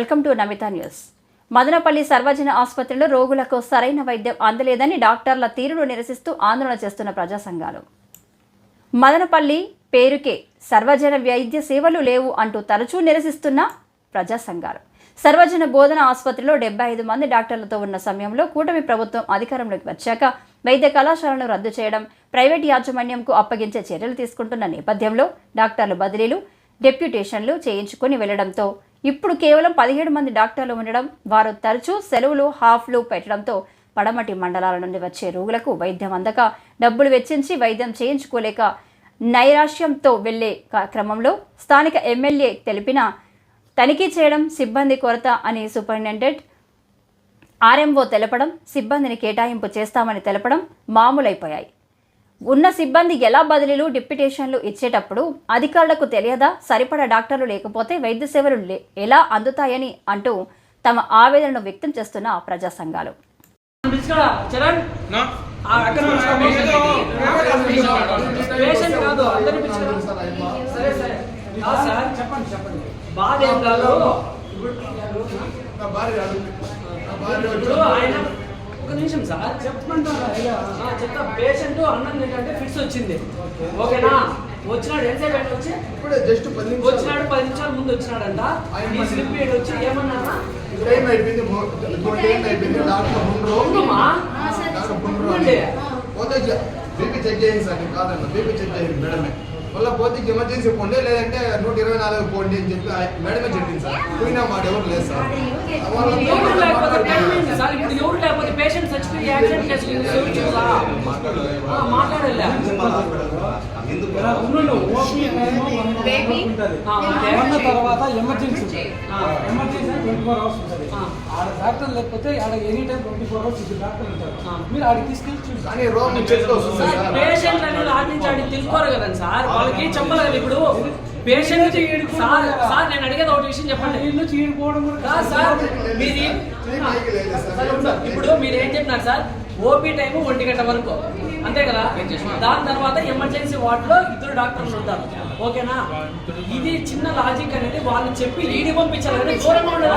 Welcome to Namitha news. Madanapalle సర్వజన ఆసుపత్రిలో రోగులకు సరైన వైద్యం అందలేదని డాక్టర్ల తీరును నిరసిస్తూ ఆందోళన చేస్తున్న ప్రజా సంఘాలు. మదనపల్లి పేరుకే సర్వజన వైద్య సేవలు లేవు అంటూ తరచూ నిరసిస్తున్న ప్రజా సంఘాలు. సర్వజన బోధన ఆసుపత్రిలో డెబ్బై ఐదు మంది డాక్టర్లతో ఉన్న సమయంలో కూటమి ప్రభుత్వం అధికారంలోకి వచ్చాక వైద్య కళాశాలను రద్దు చేయడం ప్రైవేట్ యాజమాన్యంకు అప్పగించే చర్యలు తీసుకుంటున్న నేపథ్యంలో డాక్టర్లు బదిలీలు డెప్యుటేషన్లు చేయించుకుని వెళ్ళడంతో ఇప్పుడు కేవలం పదిహేడు మంది డాక్టర్లు ఉండడం వారు తరచూ సెలవులు హాఫ్లు పెట్టడంతో పడమటి మండలాల నుండి వచ్చే రోగులకు వైద్యం అందక డబ్బులు వెచ్చించి వైద్యం చేయించుకోలేక నైరాశ్యంతో వెళ్ళే క- క్రమంలో స్థానిక ఎమ్మెల్యే తెలిపిన తనిఖీ చేయడం సిబ్బంది కొరత అని సూపరింటెండెంట్ ఆర్ఎంఓ తెలపడం సిబ్బందిని కేటాయింపు చేస్తామని తెలపడం మామూలైపోయాయి. ఉన్న సిబ్బంది ఎలా బదిలీలు డిప్యుటేషన్లు ఇచ్చేటప్పుడు అధికారులకు తెలియదా? సరిపడా డాక్టర్లు లేకపోతే వైద్య సేవలు లే- ఎలా అందుతాయని అంటూ తమ ఆవేదనను వ్యక్తం చేస్తున్న ప్రజా సంఘాలు. చెప్పండి చెప్పండి బాధ ఏం కాదు ఇప్పుడు ఆయన ఒక నిమిషం సార్. చెప్పమంటారా? ఆ, చెప్తా. పేషెంట్ అన్నం ఏంటంటే ఫిట్స్ వచ్చింది. ఓకేనా? వచ్చినాడు ఎంతసేపు అయింది వచ్చి? ఇప్పుడే జస్ట్ పది నిమిషాలు. వచ్చినాడు పది నిమిషాల ముందు వచ్చినాడంట. ఈ స్లిప్ ఏడు వచ్చి ఏమన్నారా? టైం అయిపోయింది. టైం అయిపోయింది. డాక్టర్ ఉండరు ఉండుమా. పోతే బీపీ చెక్ చేయండి సార్ నేను కాదన్న. బీపీ చెక్ చేయండి మేడమే. మళ్ళీ పోతే ఎమర్జెన్సీ పోండి లేదంటే నాలుగు పోండి అని చెప్పి ఆ మేడమే చెప్పింది సార్. పోయినా మాట ఎవరు లేదు సార్. వాళ్ళంతా ఎవరు లేకపోతే టైం మాట్లాడారు. అయింది సార్. ఇప్పుడు ఎవరు లేకపోతే పేషెంట్ చచ్చిపోయి యాక్సిడెంట్ కేసు చూసా? మాట్లాడలేదు. ఆ, మాట్లాడలే. ఎందుకు? బేబీ ఆ, ఓకే. వన్ తర్వాత ఎమర్జెన్సీ ఉంటుంది. ఆ. ఎమర్జెన్సీ ట్వంటీ ఫోర్ అవర్స్ ఉంటుంది. ఆ. ఆడ డాక్టర్ లేకపోతే ఆడ any time twenty four hours doctor ఉంటారు. ఆ. మీరు ఆడికి తీసుకెళ్ళి చూసి కానీ రోగం చెట్టు వస్తుంది సార్. సార్ పేషెంట్ అనేది ఆడి నుంచి ఆడికి తెలుసుకోరు కదండి సార్. వాళ్ళకి చెప్పాలి కదా ఇప్పుడు. పేషెంట్ సార్ సార్ నేను అడిగేది ఒకటి విషయం చెప్పండి. ఇల్లు చీడిపోవడం కూడా కాదు సార్ మీరు సార్, ఉండు. ఇప్పుడు మీరు ఏం చెప్పినారు సార్? ఓపీ టైం ఒంటి గంట వరకు. అంతే కదా? దాని తర్వాత ఎమర్జెన్సీ వార్డ్లో ఇద్దరు డాక్టర్లు ఉంటారు. ఓకేనా? ఇది చిన్న లాజిక్ అనేది వాళ్ళు చెప్పి లీడి పంపించాలి దూరంగా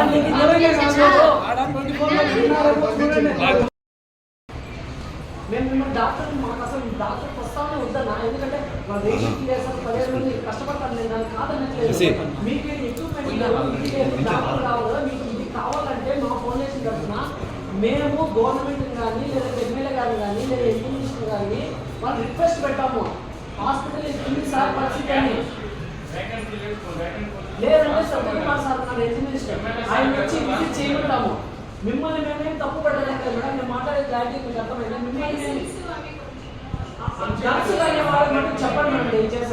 మేము డాక్టర్ మాకు అసలు డాక్టర్ ప్రస్తావన వద్దన్నా. ఎందుకంటే మేము గవర్నమెంట్ కానీ లేదా ఎమ్మెల్యే గారు కానీ లేదా ఎంపీ మినిస్టర్ కానీ వాళ్ళు రిక్వెస్ట్ పెట్టాము హాస్పిటల్ సార్ పరిస్థితి అని? లేదంటే సార్ మినిస్టర్ ఆయన వచ్చి విజిట్ చేయమంటాము. మిమ్మల్ని మేమేం తప్పు పెట్టలేదు మేడం నేను మాట్లాడే క్లారిటీ మీకు అర్థమైందా? మిమ్మల్ని మేము నర్సు అనే వాళ్ళ మటుకు చెప్పండి మేడం దయచేసి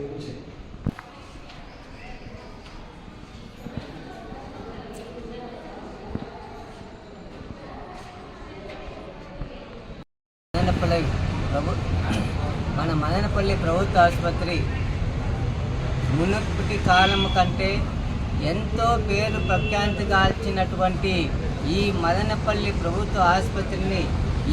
对不起。మన మదనపల్లి ప్రభుత్వ ఆసుపత్రి మునుపటి కాలం కంటే ఎంతో పేరు ప్రఖ్యాతిగాల్చినటువంటి ఈ మదనపల్లి ప్రభుత్వ ఆసుపత్రిని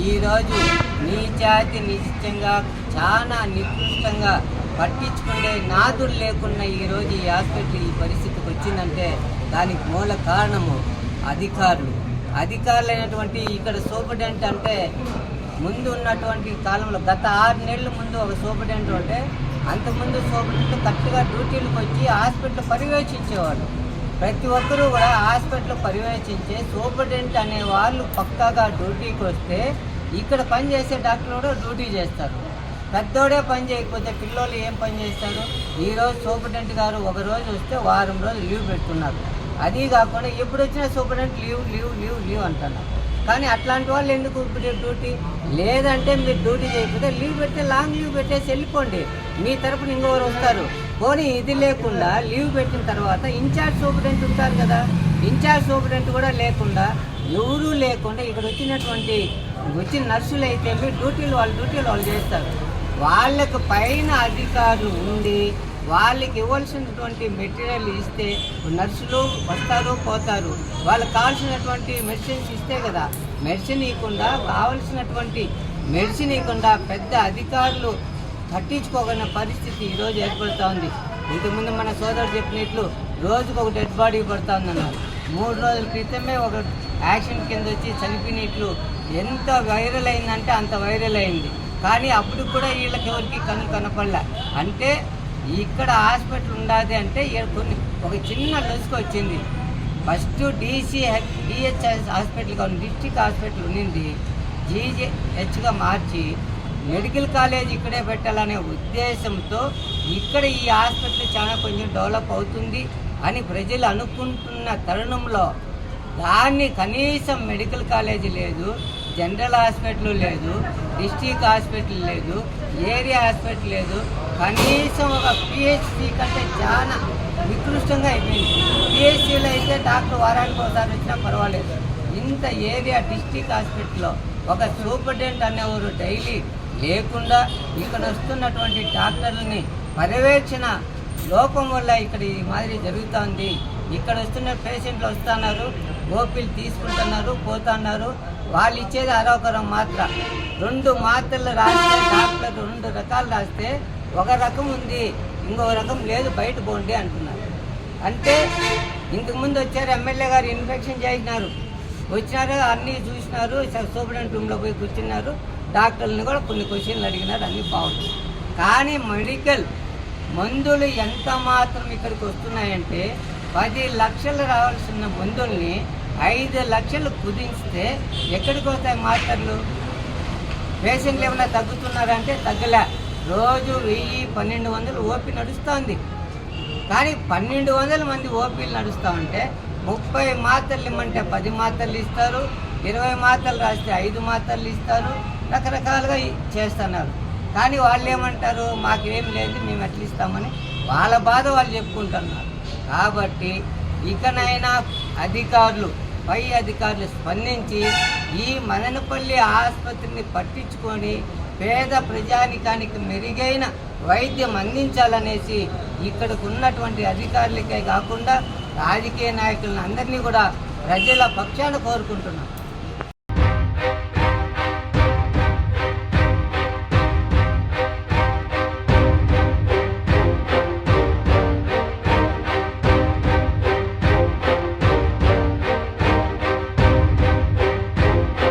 ఈరోజు నీచాతి నిశ్చితంగా చాలా నికృష్టంగా పట్టించుకునే నాదులు లేకున్న ఈరోజు ఈ హాస్పిటల్ ఈ పరిస్థితికి వచ్చిందంటే దానికి మూల కారణము అధికారులు. అధికారులైనటువంటి ఇక్కడ సూపరింటెండెంట్ అంటే ముందు ఉన్నటువంటి కాలంలో గత ఆరు నెలల ముందు ఒక సూపరింటెండెంట్ ఉంటే అంతకుముందు సూపరింటెండెంట్ కరెక్ట్గా డ్యూటీలకు వచ్చి హాస్పిటల్ పర్యవేక్షించేవాళ్ళు. ప్రతి ఒక్కరూ కూడా హాస్పిటల్ పర్యవేక్షించే సూపరింటెండెంట్ అనే వాళ్ళు పక్కాగా డ్యూటీకి వస్తే ఇక్కడ పనిచేసే డాక్టర్ కూడా డ్యూటీ చేస్తారు. పెద్దోడే పని చేయకపోతే పిల్లోళ్ళు ఏం పని చేస్తారు? ఈరోజు సూపరింటెండెంట్ గారు ఒక రోజు వస్తే వారం రోజులు లీవ్ పెట్టుకున్నారు అది కాకుండా ఎప్పుడు వచ్చినా superintendent leave leave leave leave అంటున్నారు. కానీ అట్లాంటి వాళ్ళు ఎందుకు ఇప్పుడు డ్యూటీ? లేదంటే మీరు డ్యూటీ చేయకపోతే లీవ్ పెడితే లాంగ్ లీవ్ పెట్టేసి వెళ్ళిపోండి. మీ తరపున ఇంకొకరు వస్తారు. పోనీ ఇది లేకుండా లీవ్ పెట్టిన తర్వాత ఇన్ఛార్జ్ సూపరింటెండెంట్ ఉంటారు కదా? ఇన్ఛార్జ్ సూపరింటెండెంట్ కూడా లేకుండా ఎవరూ లేకుండా ఇక్కడ వచ్చినటువంటి వచ్చిన నర్సులు అయితే మీ డ్యూటీలు వాళ్ళ డ్యూటీలు వాళ్ళు చేస్తారు. వాళ్ళకు పైన అధికారులు ఉండి వాళ్ళకి ఇవ్వాల్సినటువంటి మెటీరియల్ ఇస్తే నర్సులు వస్తారు పోతారు. వాళ్ళకి కావాల్సినటువంటి మెడిసిన్స్ ఇస్తే కదా మెడిసిన్ ఇవ్వకుండా కావలసినటువంటి మెడిసిన్ ఇవ్వకుండా పెద్ద అధికారులు పట్టించుకోగలిగిన పరిస్థితి ఈరోజు ఏర్పడుతూ ఉంది. ఇంతకుముందు మన సోదరుడు చెప్పినట్లు రోజుకు ఒక డెడ్ బాడీ పడుతూ ఉందన్నారు మూడు రోజుల క్రితమే ఒక యాక్సిడెంట్ కింద వచ్చి చనిపోయినట్లు ఎంత వైరల్ అయిందంటే అంత వైరల్ అయింది. కానీ అప్పుడు కూడా వీళ్ళకి ఎవరికి కన్ను కనపడలే. అంటే ఇక్కడ హాస్పిటల్ ఉండాలి అంటే కొన్ని ఒక చిన్న లొసుకు వచ్చింది. ఫస్ట్ డీసీ డిహెచ్ఎస్ హాస్పిటల్ కానీ డిస్టిక్ హాస్పిటల్ ఉండింది. జీజేహెచ్గా మార్చి మెడికల్ కాలేజ్ ఇక్కడే పెట్టాలనే ఉద్దేశంతో ఇక్కడ ఈ హాస్పిటల్ చాలా కొంచెం డెవలప్ అవుతుంది అని ప్రజలు అనుకుంటున్న తరుణంలో దాన్ని కనీసం మెడికల్ కాలేజీ లేదు జనరల్ హాస్పిటల్ లేదు డిస్ట్రిక్ట్ హాస్పిటల్ లేదు ఏరియా హాస్పిటల్ లేదు. కనీసం ఒక పిహెచ్సి కంటే చాలా నికృష్టంగా అయిపోయింది. పిహెచ్సిలో అయితే డాక్టర్ వారానికి ఒకసారి వచ్చినా పర్వాలేదు. ఇంత ఏరియా డిస్ట్రిక్ట్ హాస్పిటల్లో ఒక సూపరింటెండెంట్ అనేవారు డైలీ లేకుండా ఇక్కడ వస్తున్నటువంటి డాక్టర్లని పర్యవేక్షణ లోపం వల్ల ఇక్కడ ఈ మాదిరి జరుగుతుంది. ఇక్కడ వస్తున్న పేషెంట్లు వస్తున్నారు. గోపిలు తీసుకుంటున్నారు పోతున్నారు. వాళ్ళు ఇచ్చేది అరొకరం మాత్ర. రెండు మాత్రలు రాస్తే డాక్టర్ రెండు రకాలు రాస్తే ఒక రకం ఉంది ఇంకో రకం లేదు బయట పోండి అంటున్నారు. అంటే ఇంతకుముందు వచ్చారు ఎమ్మెల్యే గారు ఇన్ఫెక్షన్ చేసినారు. వచ్చినారు అన్నీ చూసినారు సూపరింటెండెంట్ రూమ్లో పోయి కూర్చున్నారు. డాక్టర్ని కూడా కొన్ని క్వశ్చన్లు అడిగినారు అన్నీ బాగుంటుంది కానీ మెడికల్ మందులు ఎంత మాత్రం ఇక్కడికి వస్తున్నాయంటే పది లక్షలు రావాల్సిన మందుల్ని ఐదు లక్షలు కుదించితే ఎక్కడికి వస్తాయి మాత్రలు పేషెంట్లు ఏమైనా తగ్గుతున్నారంటే తగ్గలే. రోజు వెయ్యి పన్నెండు వందలు ఓపీ నడుస్తుంది. కానీ పన్నెండు వందల మంది ఓపీలు నడుస్తూ ఉంటే ముప్పై మాత్రలు ఇమ్మంటే పది మాత్రలు ఇస్తారు ఇరవై మాత్రలు రాస్తే ఐదు మాత్రలు ఇస్తారు రకరకాలుగా చేస్తున్నారు. కానీ వాళ్ళు ఏమంటారు? మాకేం లేదు మేము ఎట్లా ఇస్తామని వాళ్ళ బాధ వాళ్ళు చెప్పుకుంటున్నారు. కాబట్టి ఇకనైనా అధికారులు పై అధికారులు స్పందించి ఈ మననపల్లి ఆసుపత్రిని పట్టించుకొని పేద ప్రజానికానికి మెరుగైన వైద్యం అందించాలనేసి ఇక్కడికి ఉన్నటువంటి అధికారులకే కాకుండా రాజకీయ నాయకులను అందరినీ కూడా ప్రజల పక్షాన కోరుకుంటున్నాం.